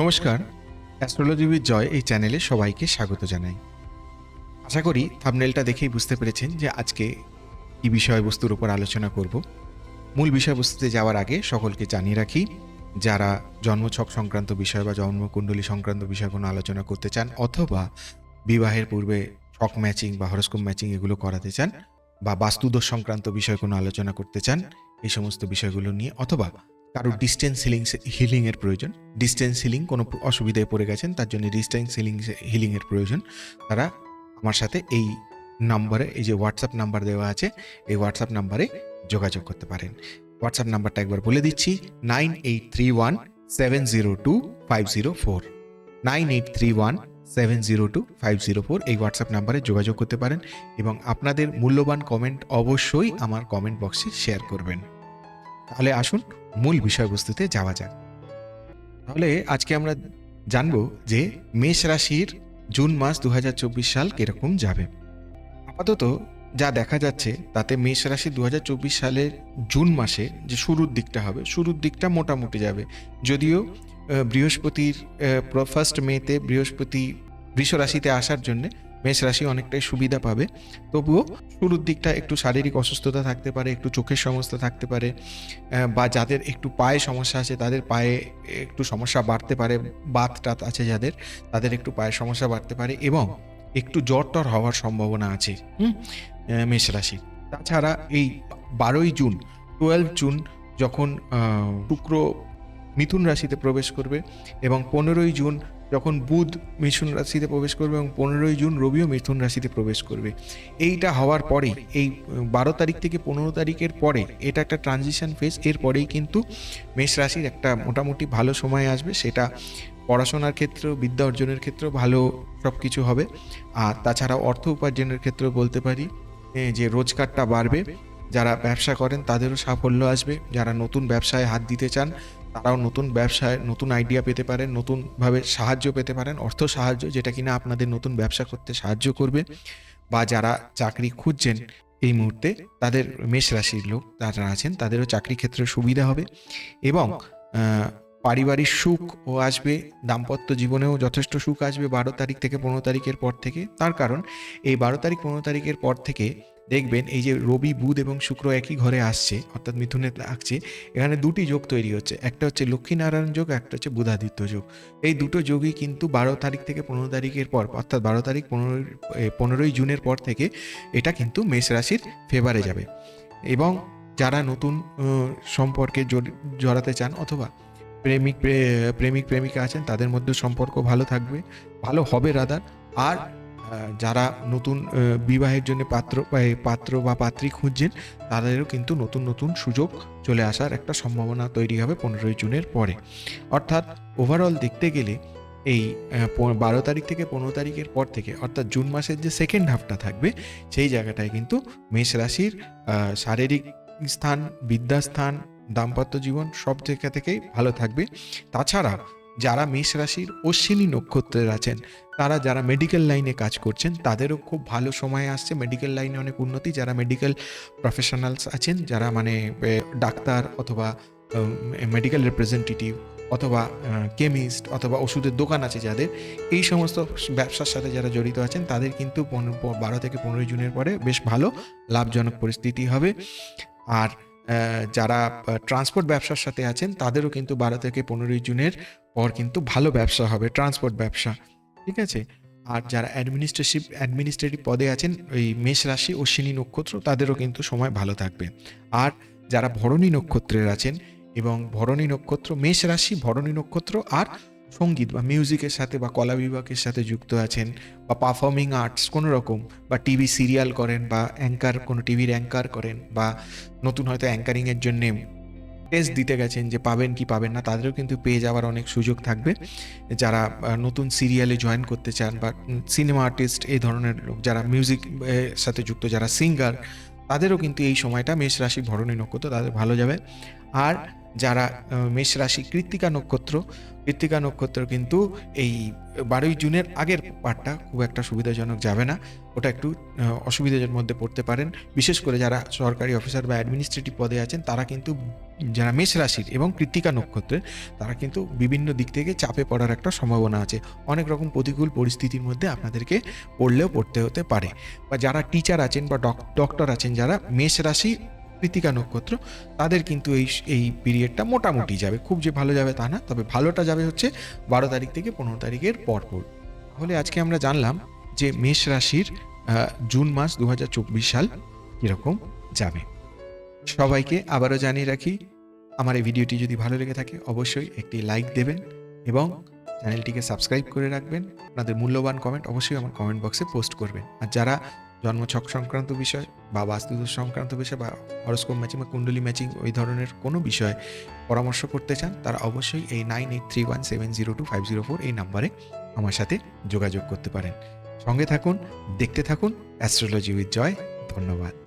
নমস্কার astrology with joy এই চ্যানেলে সবাইকে স্বাগত জানাই। আশা করি থামনেলটা দেখেই বুঝতে পেরেছেন যে আজকে কি বিষয়বস্তুর উপর আলোচনা করব। মূল বিষয়বস্তুতে যাওয়ার আগে সকলকে জানিয়ে রাখি, যারা জন্মছক সংক্রান্ত বিষয় বা জন্মকুণ্ডলী সংক্রান্ত বিষয় কোনো আলোচনা করতে চান অথবা বিবাহের পূর্বে ছক ম্যাচিং বা হরস্কোপ ম্যাচিং এগুলো করাতে চান বা বাস্তুদোষ সংক্রান্ত বিষয় কোনো আলোচনা করতে চান, এই সমস্ত বিষয়গুলো নিয়ে অথবা কারোর ডিস্টেন্স হিলিং হিলিংয়ের প্রয়োজন। ডিস্টেন্স হিলিং কোনো অসুবিধায় পড়ে গেছেন, তার জন্য ডিস্টেন্স হিলিং হিলিংয়ের প্রয়োজন। তারা আমার সাথে এই নাম্বারে, এই যে হোয়াটসঅ্যাপ নাম্বার দেওয়া আছে, এই হোয়াটসঅ্যাপ নাম্বারে যোগাযোগ করতে পারেন। হোয়াটসঅ্যাপ নাম্বারটা একবার বলে দিচ্ছি nine eight three one seven zero two five zero four nine eight three one seven zero two five zero four এই হোয়াটসঅ্যাপ নাম্বারে যোগাযোগ করতে পারেন এবং আপনাদের মূল্যবান কমেন্ট অবশ্যই আমার কমেন্ট বক্সে শেয়ার করবেন। তাহলে আসুন মূল বিষয়বস্তুতে যাওয়া যাক। তাহলে আজকে আমরা জানব যে মেষ রাশির জুন মাস দু সাল কীরকম যাবে। আপাতত যা দেখা যাচ্ছে, তাতে মেষ রাশি দু হাজার চব্বিশ সালের জুন মাসে যে শুরুর দিকটা হবে, শুরুর দিকটা মোটামুটি যাবে। যদিও বৃহস্পতির ফার্স্ট মেতে বৃহস্পতি, বৃষ রাশিতে আসার জন্যে মেষ রাশি অনেকটাই সুবিধা পাবে। তবুও শুরুর দিকটা একটু শারীরিক অসুস্থতা থাকতে পারে, একটু চোখের সমস্যা থাকতে পারে বা যাদের একটু পায়ে সমস্যা আছে তাদের পায়ে একটু সমস্যা বাড়তে পারে, বাত টাত আছে যাদের, তাদের একটু পায়ের সমস্যা বাড়তে পারে এবং একটু জ্বর টর হওয়ার সম্ভাবনা আছে মেষ রাশি তাছাড়া এই বারোই জুন টুয়েলভ জুন যখন শুক্র মিথুন রাশিতে প্রবেশ করবে এবং পনেরোই জুন যখন বুধ মিথুন রাশিতে প্রবেশ করবে এবং পনেরোই জুন রবিও মিথুন রাশিতে প্রবেশ করবে। এইটা হওয়ার পরে এই বারো তারিখ থেকে পনেরো তারিখের পরে এটা একটা ট্রানজিশন ফেজের পরেই কিন্তু মেষ রাশির একটা মোটামুটি ভালো সময় আসবে। সেটা পড়াশোনার ক্ষেত্রেও, বিদ্যা অর্জনের ক্ষেত্রেও ভালো সব কিছু হবে। আর তাছাড়া অর্থ উপার্জনের ক্ষেত্রেও বলতে পারি যে রোজগারটা বাড়বে, যারা ব্যবসা করেন তাদেরও সাফল্য আসবে। যারা নতুন ব্যবসায় হাত দিতে চান তারাও নতুন ব্যবসায় নতুন আইডিয়া পেতে পারেন, নতুনভাবে সাহায্য পেতে পারেন, অর্থ সাহায্য, যেটা কিনা আপনাদের নতুন ব্যবসা করতে সাহায্য করবে বা যারা চাকরি খুঁজছেন এই মুহূর্তে, তাদের মেষ রাশির লোক যারা আছেন, তাদেরও চাকরি ক্ষেত্রে সুবিধা হবে এবং পারিবারিক সুখ ও আসবে, দাম্পত্য জীবনেও যথেষ্ট সুখ আসবে বারো তারিখ থেকে পনেরো তারিখের পর থেকে। তার কারণ, এই বারো তারিখ, পনেরো তারিখের পর থেকে দেখবেন এই যে রবি বুধ এবং শুক্র একই ঘরে আসছে অর্থাৎ মিথুনে লাগছে এখানে দুটি যোগ তৈরি হচ্ছে একটা হচ্ছে লক্ষ্মীনারায়ণ যোগ একটা হচ্ছে বুধাদিত্য যোগ। এই দুটো যোগই কিন্তু বারো তারিখ থেকে পনেরো তারিখের পর অর্থাৎ বারো তারিখ পনেরোই পনেরোই জুনের পর থেকে এটা কিন্তু মেষ রাশির ফেভারে যাবে। এবং যারা নতুন সম্পর্কে জড়ি- জড়াতে চান অথবা প্রেমিক প্রেমিক প্রেমিকা আছেন তাদের মধ্যে সম্পর্ক ভালো থাকবে ভালো হবে রাদার। আর যারা নতুন বিবাহের জন্য পাত্র পাত্র বা পাত্রী খুঁজছেন, তাদেরও কিন্তু নতুন নতুন সুযোগ চলে আসার একটা সম্ভাবনা তৈরি হবে পনেরোই জুনের পরে। অর্থাৎ ওভারঅল দেখতে গেলে এই বারো তারিখ থেকে পনেরো তারিখের পর থেকে, অর্থাৎ জুন মাসের যে সেকেন্ড হাফটা থাকবে, সেই জায়গাটায় কিন্তু মেষ রাশির শারীরিক স্থান, বিদ্যাস্থান, দাম্পত্য জীবন সব জায়গা থেকেই ভালো থাকবে। তাছাড়া যারা মেষ রাশির অশ্বিনী নক্ষত্রের আছেন, তারা যারা মেডিকেল লাইনে কাজ করছেন, তাদেরও খুব ভালো সময় আসছে। মেডিকেল লাইনে অনেক উন্নতি। যারা মেডিকেল প্রফেশনালস আছেন, যারা মানে ডাক্তার অথবা মেডিকেল রিপ্রেজেন্টেটিভ অথবা কেমিস্ট অথবা ওষুধের দোকান আছে যাদের, এই সমস্ত ব্যবসার সাথে যারা জড়িত আছেন, তাদের কিন্তু পনেরো, বারো থেকে পনেরোই জুনের পরে বেশ ভালো, লাভজনক পরিস্থিতি হবে। আর যারা ট্রান্সপোর্ট ব্যবসার সাথে আছেন, তাদেরও কিন্তু বারো থেকে পনেরোই জুনের পর কিন্তু ভালো ব্যবসা হবে ট্রান্সপোর্ট ব্যবসা, ঠিক আছে? আর যারা অ্যাডমিনিস্ট্রেটিভ অ্যাডমিনিস্ট্রেটিভ পদে আছেন, ওই মেষ রাশি ও অশ্বিনী নক্ষত্র, তাদেরও কিন্তু সময় ভালো থাকবে। আর যারা ভরণী নক্ষত্রের আছেন এবং ভরণী নক্ষত্র, মেষ রাশি, ভরণী নক্ষত্র, আর সংগীত বা মিউজিকের সাথে বা কলা বিভাগের সাথে যুক্ত আছেন বা পারফর্মিং আর্টস কোনো রকম বা টিভি সিরিয়াল করেন বা অ্যাঙ্কার কোনো টিভির অ্যাঙ্কার করেন বা নতুন হয়তো অ্যাঙ্কারিংয়ের জন্যে টেস্ট দিতে গেছেন যে পাবেন কি পাবেন না, তাদেরও কিন্তু পেয়ে যাওয়ার অনেক সুযোগ থাকবে। যারা নতুন সিরিয়ালে জয়েন করতে চান বা সিনেমা আর্টিস্ট এই ধরনের লোক, যারা মিউজিক সাথে যুক্ত, যারা সিঙ্গার তাদেরও কিন্তু এই সময়টা মেষ রাশি ভরণী নক্ষত্র, তাদের ভালো যাবে। আর যারা মেষ রাশি কৃত্তিকা নক্ষত্র কৃত্তিকা নক্ষত্র কিন্তু এই বারোই জুনের আগের পার্টটা খুব একটা সুবিধাজনক যাবে না। ওটা একটু অসুবিধার মধ্যে পড়তে পারেন। বিশেষ করে যারা সরকারি অফিসার বা অ্যাডমিনিস্ট্রেটিভ পদে আছেন, তারা কিন্তু যারা মেষ রাশির এবং কৃত্তিকা নক্ষত্রের, তারা কিন্তু বিভিন্ন দিক থেকে চাপে পড়ার একটা সম্ভাবনা আছে। অনেক রকম প্রতিকূল পরিস্থিতির মধ্যে আপনাদেরকে পড়লেও পড়তে হতে পারে। বা যারা টিচার আছেন বা ডক্টর আছেন, যারা মেষ রাশি কৃতিকা নক্ষত্র, তাদের কিন্তু এই এই পিরিয়ডটা মোটামুটি যাবে। খুব যে ভালো যাবে তা না, তবে ভালোটা যাবে হচ্ছে বারো তারিখ থেকে পনেরো তারিখের পর পর তাহলে আজকে আমরা জানলাম যে মেষ রাশির জুন মাস দু হাজার চব্বিশ সাল কীরকম যাবে। সবাইকে আবারও জানিয়ে রাখি, আমার এই ভিডিওটি যদি ভালো লেগে থাকে অবশ্যই একটি লাইক দেবেন এবং চ্যানেলটিকে সাবস্ক্রাইব করে রাখবেন। আপনাদের মূল্যবান কমেন্ট অবশ্যই আমার কমেন্ট বক্সে পোস্ট করবেন। আর যারা জন্মছক সংক্রান্ত বিষয় বা বাস্তুদোষ সংক্রান্ত বিষয় বা হরস্কোপ ম্যাচিং বা কুণ্ডলী ম্যাচিং ওই ধরনের কোনো বিষয়ে পরামর্শ করতে চান, তারা অবশ্যই এই nine eight three one seven zero two five zero four এই নাম্বারে আমার সাথে যোগাযোগ করতে পারেন। সঙ্গে থাকুন, দেখতে থাকুন, অ্যাস্ট্রোলজি উইথ জয়, ধন্যবাদ।